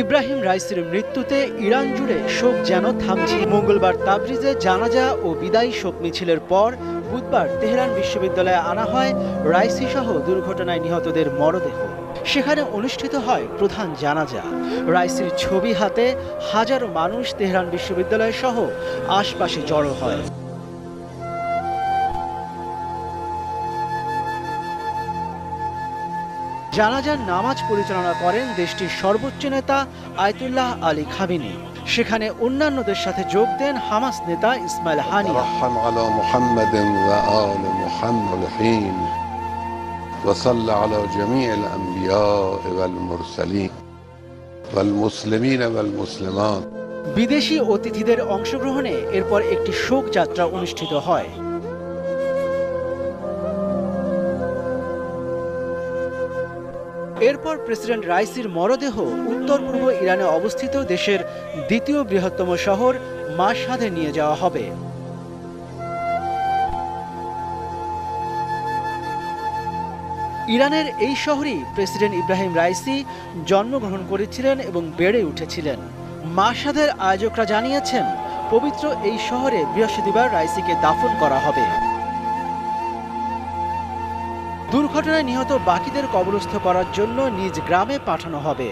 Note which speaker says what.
Speaker 1: ইব্রাহিম রাইসির মৃত্যুতে ইরান জুড়ে শোক যেন থামছে। মঙ্গলবার তাবরিজে জানাজা ও বিদায়ী শোক মিছিলের পর বুধবার তেহরান বিশ্ববিদ্যালয়ে আনা হয় রাইসি সহ দুর্ঘটনায় নিহতদের মরদেহ। সেখানে অনুষ্ঠিত হয় প্রধান জানাজা। রাইসির ছবি হাতে হাজারো মানুষ তেহরান বিশ্ববিদ্যালয় সহ আশপাশে জড়ো হয়। জানাজার নামাজ পরিচালনা করেন দেশটির সর্বোচ্চ নেতা আয়তুল্লাহ আলী খামিনি সেখানে অন্যান্যদের সাথে যোগ দেন হামাস নেতা ইসমাইল হানিয়া
Speaker 2: رحم على محمد وآل محمد حين وصلى على جميع الأنبياء والمرسلين والمسلمين والمسلمات
Speaker 1: বিদেশি অতিথিদের অংশগ্রহণে এরপর একটি শোক যাত্রা অনুষ্ঠিত হয় এরপর প্রেসিডেন্ট রাইসির মরদেহ উত্তর পূর্ব ইরানে অবস্থিত দেশের দ্বিতীয় বৃহত্তম শহর মাশহাদে নিয়ে যাওয়া হবে। ইরানের এই শহরেই প্রেসিডেন্ট ইব্রাহিম রাইসি জন্মগ্রহণ করেছিলেন এবং বেড়ে উঠেছিলেন। মাসাদের আয়োজকরা জানিয়েছেন, পবিত্র এই শহরে বৃহস্পতিবার রাইসিকে দাফন করা হবে। দুর্ঘটনায় নিহত বাকিদের কবরস্থ করার জন্য নিজ গ্রামে পাঠানো হবে।